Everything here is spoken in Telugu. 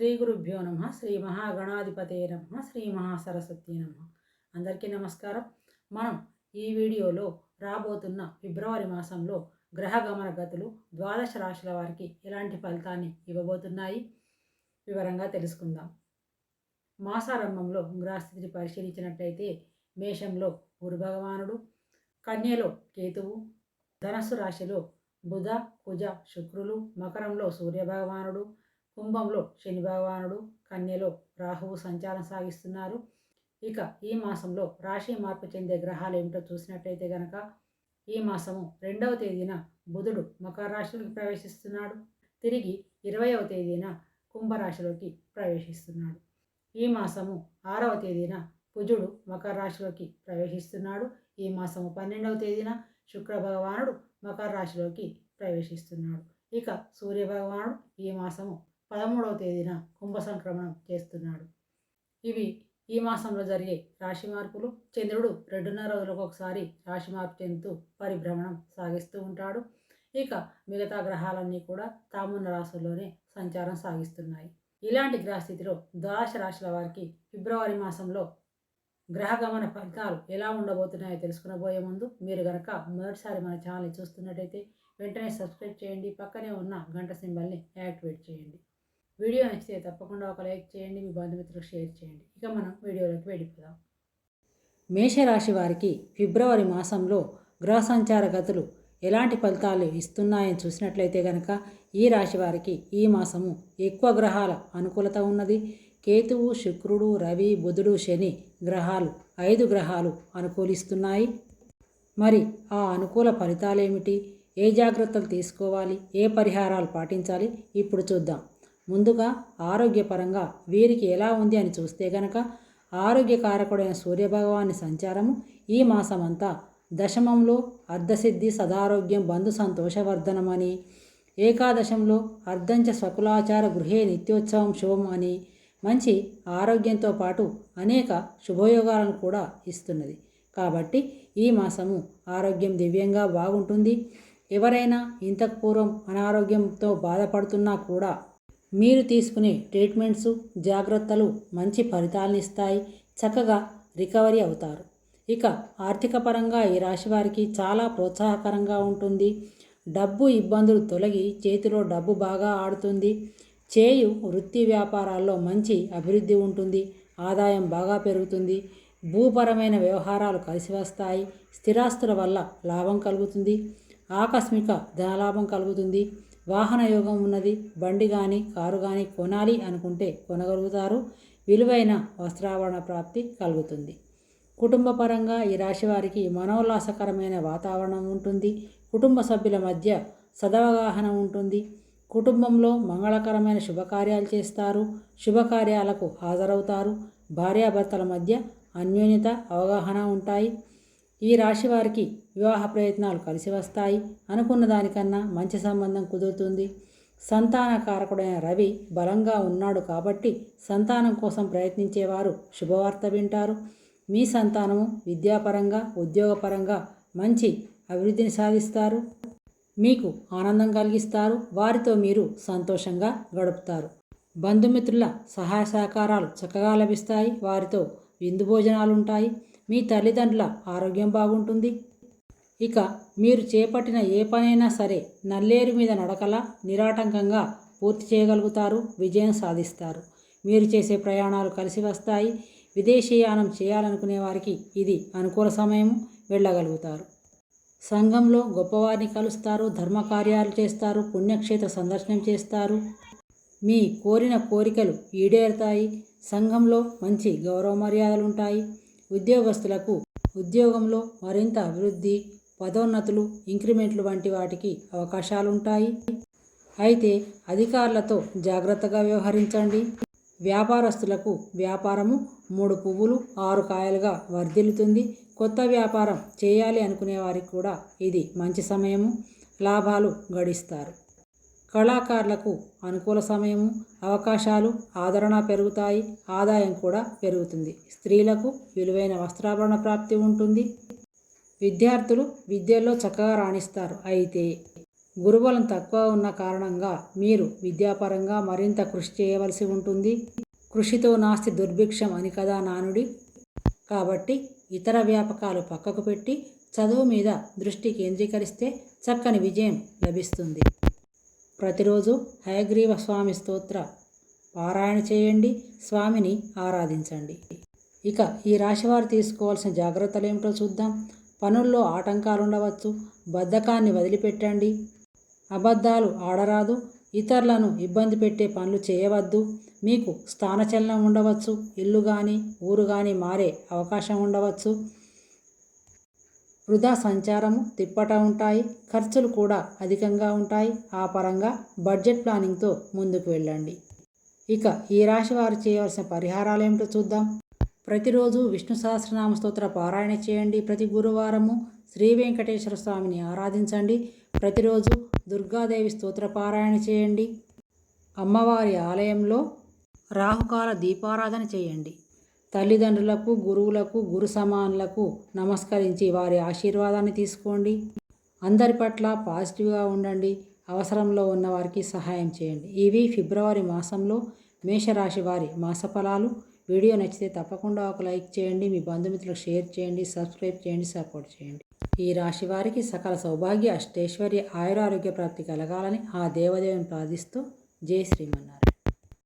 శ్రీ గురుభ్యో నమ శ్రీ మహాగణాధిపతే నమ శ్రీ మహాసరస్వతి నమ. అందరికీ నమస్కారం. మనం ఈ వీడియోలో రాబోతున్న ఫిబ్రవరి మాసంలో గ్రహ గమన గతులు ద్వాదశ రాశుల వారికి ఎలాంటి ఫలితాన్ని ఇవ్వబోతున్నాయి? వివరంగా తెలుసుకుందాం. మాసారంభంలో గ్రహస్థితిని పరిశీలించినట్లయితే మేషంలో గురు భగవానుడు కన్యలో కేతువు ధనస్సు రాశిలో బుధ కుజ శుక్రులు మకరంలో సూర్య భగవానుడు కుంభంలో శని భగవానుడు కన్యలో రాహువు సంచారం సాగిస్తున్నారు. ఇక ఈ మాసంలో రాశి మార్పు చెందే గ్రహాలు ఏమిటో చూసినట్లయితే గనక ఈ మాసము రెండవ తేదీన బుధుడు మకర రాశిలోకి ప్రవేశిస్తున్నాడు. తిరిగి ఇరవైవ తేదీన కుంభరాశిలోకి ప్రవేశిస్తున్నాడు. ఈ మాసము ఆరవ తేదీన కుజుడు మకర రాశిలోకి ప్రవేశిస్తున్నాడు. ఈ మాసము పన్నెండవ తేదీన శుక్ర భగవానుడు మకర రాశిలోకి ప్రవేశిస్తున్నాడు. ఇక సూర్య భగవానుడు ఈ మాసము పదమూడవ తేదీన కుంభ సంక్రమణం చేస్తున్నాడు. ఇవి ఈ మాసంలో జరిగే రాశి మార్పులు. చంద్రుడు రెండున్నర రోజులకు ఒకసారి రాశి మార్పు చెందుతూ పరిభ్రమణం సాగిస్తూ ఉంటాడు. ఇక మిగతా గ్రహాలన్నీ కూడా తామున్న రాశుల్లోనే సంచారం సాగిస్తున్నాయి. ఇలాంటి గ్రహస్థితిలో ద్వాదశ రాశుల వారికి ఫిబ్రవరి మాసంలో గ్రహగమన ఫలితాలు ఎలా ఉండబోతున్నాయో తెలుసుకునబోయే ముందు మీరు గనక మొదటిసారి మన ఛానల్ని చూస్తున్నట్టయితే వెంటనే సబ్స్క్రైబ్ చేయండి. పక్కనే ఉన్న గంట సింబల్ని యాక్టివేట్ చేయండి. వీడియో నచ్చితే తప్పకుండా ఒక లైక్ చేయండి మీ బంధుమిత్రులకు షేర్ చేయండి. ఇక మనం వీడియోలోకి వెళ్ళిపోదాం. మేషరాశి వారికి ఫిబ్రవరి మాసంలో గ్రహ సంచార గతులు ఎలాంటి ఫలితాలు ఇస్తున్నాయని చూసినట్లయితే గనక ఈ రాశి వారికి ఈ మాసము ఎక్కువ గ్రహాల అనుకూలత ఉన్నది. కేతువు శుక్రుడు రవి బుధుడు శని గ్రహాలు ఐదు గ్రహాలు అనుకూలిస్తున్నాయి. మరి ఆ అనుకూల ఫలితాలేమిటి? ఏ జాగ్రత్తలు తీసుకోవాలి? ఏ పరిహారాలు పాటించాలి? ఇప్పుడు చూద్దాం. ముందుగా ఆరోగ్యపరంగా వీరికి ఎలా ఉంది అని చూస్తే గనక ఆరోగ్యకారకుడైన సూర్యభగవాని సంచారము ఈ మాసమంతా దశమంలో అర్ధసిద్ధి సదారోగ్యం బంధు సంతోషవర్ధనమని ఏకాదశంలో అర్ధంచ స్వకులాచార గృహే నిత్యోత్సవం శుభం అని మంచి ఆరోగ్యంతో పాటు అనేక శుభయోగాలను కూడా ఇస్తున్నది. కాబట్టి ఈ మాసము ఆరోగ్యం దివ్యంగా బాగుంటుంది. ఎవరైనా ఇంతకు పూర్వం అనారోగ్యంతో బాధపడుతున్నా కూడా మీరు తీసుకునే ట్రీట్మెంట్స్ జాగ్రత్తలు మంచి ఫలితాలను ఇస్తాయి చక్కగా రికవరీ అవుతారు. ఇక ఆర్థిక పరంగా ఈ రాశి వారికి చాలా ప్రోత్సాహకరంగా ఉంటుంది. డబ్బు ఇబ్బందులు తొలగి చేతిలో డబ్బు బాగా ఆడుతుంది. చేయు వృత్తి వ్యాపారాల్లో మంచి అభివృద్ధి ఉంటుంది. ఆదాయం బాగా పెరుగుతుంది. భూపరమైన వ్యవహారాలు కలిసి వస్తాయి. స్థిరాస్తుల వల్ల లాభం కలుగుతుంది. ఆకస్మిక ధనలాభం కలుగుతుంది. వాహన యోగం ఉన్నది బండి కానీ కారు కానీ కొనాలి అనుకుంటే కొనగలుగుతారు. విలువైన వస్త్రావరణ ప్రాప్తి కలుగుతుంది. కుటుంబపరంగా ఈ రాశి వారికి మనోల్లాసకరమైన వాతావరణం ఉంటుంది. కుటుంబ సభ్యుల మధ్య సదవగాహన ఉంటుంది. కుటుంబంలో మంగళకరమైన శుభకార్యాలు చేస్తారు. శుభకార్యాలకు హాజరవుతారు. భార్యాభర్తల మధ్య అన్యోన్యత అవగాహన ఉంటాయి. ఈ రాశి వారికి వివాహ ప్రయత్నాలు కలిసి వస్తాయి అనుకున్న దానికన్నా మంచి సంబంధం కుదురుతుంది. సంతాన కారకుడైన రవి బలంగా ఉన్నాడు కాబట్టి సంతానం కోసం ప్రయత్నించేవారు శుభవార్త వింటారు. మీ సంతానము విద్యాపరంగా ఉద్యోగపరంగా మంచి అభివృద్ధిని సాధిస్తారు. మీకు ఆనందం కలిగిస్తారు. వారితో మీరు సంతోషంగా గడుపుతారు. బంధుమిత్రుల సహాయ సహకారాలు చక్కగా లభిస్తాయి. వారితో విందు భోజనాలు ఉంటాయి మీ తల్లిదండ్రుల ఆరోగ్యం బాగుంటుంది. ఇక మీరు చేపట్టిన ఏ పనైనా సరే నల్లేరు మీద నడకల నిరాటంకంగా పూర్తి చేయగలుగుతారు విజయం సాధిస్తారు. మీరు చేసే ప్రయాణాలు కలిసి వస్తాయి. విదేశీయానం చేయాలనుకునే వారికి ఇది అనుకూల సమయం వెళ్ళగలుగుతారు. సంఘంలో గొప్పవారిని కలుస్తారు ధర్మకార్యాలు చేస్తారు పుణ్యక్షేత్ర సందర్శనం చేస్తారు. మీ కోరిన కోరికలు ఈడేరుతాయి. సంఘంలో మంచి గౌరవ మర్యాదలు ఉంటాయి ఉద్యోగస్తులకు ఉద్యోగంలో మరింత అభివృద్ధి పదోన్నతులు ఇంక్రిమెంట్లు వంటి వాటికి అవకాశాలుంటాయి. అయితే అధికారులతో జాగ్రత్తగా వ్యవహరించండి. వ్యాపారస్తులకు వ్యాపారము మూడు పువ్వులు ఆరు కాయలుగా వర్ధిల్లుతుంది. కొత్త వ్యాపారం చేయాలి అనుకునే వారికి కూడా ఇది మంచి సమయము లాభాలు గడిస్తారు. కళాకారులకు అనుకూల సమయము అవకాశాలు ఆదరణ పెరుగుతాయి ఆదాయం కూడా పెరుగుతుంది. స్త్రీలకు విలువైన వస్త్రాభరణ ప్రాప్తి ఉంటుంది. విద్యార్థులు విద్యల్లో చక్కగా రాణిస్తారు. అయితే గురుబలం తక్కువ ఉన్న కారణంగా మీరు విద్యాపరంగా మరింత కృషి చేయవలసి ఉంటుంది. కృషితో నాస్తి దుర్భిక్షం అని కదా నానుడి? కాబట్టి ఇతర వ్యాపకాలు పక్కకు పెట్టి చదువు మీద దృష్టి కేంద్రీకరిస్తే చక్కని విజయం లభిస్తుంది. ప్రతిరోజు హయగ్రీవ స్వామి స్తోత్ర పారాయణ చేయండి స్వామిని ఆరాధించండి. ఇక ఈ రాశివారు తీసుకోవాల్సిన జాగ్రత్తలు ఏమిటో చూద్దాం. పనుల్లో ఆటంకాలు ఉండవచ్చు బద్ధకాన్ని వదిలిపెట్టండి. అబద్ధాలు ఆడరాదు. ఇతరులను ఇబ్బంది పెట్టే పనులు చేయవద్దు. మీకు స్థానచలనం ఉండవచ్చు. ఇల్లు కానీ ఊరు కానీ మారే అవకాశం ఉండవచ్చు. వృధా సంచారము తిప్పట ఉంటాయి. ఖర్చులు కూడా అధికంగా ఉంటాయి. ఆ పరంగా బడ్జెట్ ప్లానింగ్తో ముందుకు వెళ్ళండి. ఇక ఈ రాశి వారు చేయవలసిన పరిహారాలు ఏమిటో చూద్దాం. ప్రతిరోజు విష్ణు సహస్రనామ స్తోత్ర పారాయణ చేయండి. ప్రతి గురువారము శ్రీ వెంకటేశ్వర స్వామిని ఆరాధించండి. ప్రతిరోజు దుర్గాదేవి స్తోత్ర పారాయణ చేయండి. అమ్మవారి ఆలయంలో రాహుకాల దీపారాధన చేయండి. తల్లిదండ్రులకు గురువులకు గురు సమానులకు నమస్కరించి వారి ఆశీర్వాదాన్ని తీసుకోండి. అందరి పట్ల పాజిటివ్గా ఉండండి. అవసరంలో ఉన్న వారికి సహాయం చేయండి. ఇవి ఫిబ్రవరి మాసంలో మేషరాశి వారి మాస ఫలాలు. వీడియో నచ్చితే తప్పకుండా ఒక లైక్ చేయండి మీ బంధుమిత్రులకు షేర్ చేయండి సబ్స్క్రైబ్ చేయండి సపోర్ట్ చేయండి. ఈ రాశి వారికి సకల సౌభాగ్య అష్టేశ్వరి ఆయురారోగ్య ప్రాప్తి కలగాలని ఆ దేవదేవుని ప్రార్థిస్తూ జై శ్రీమన్నారాయణ.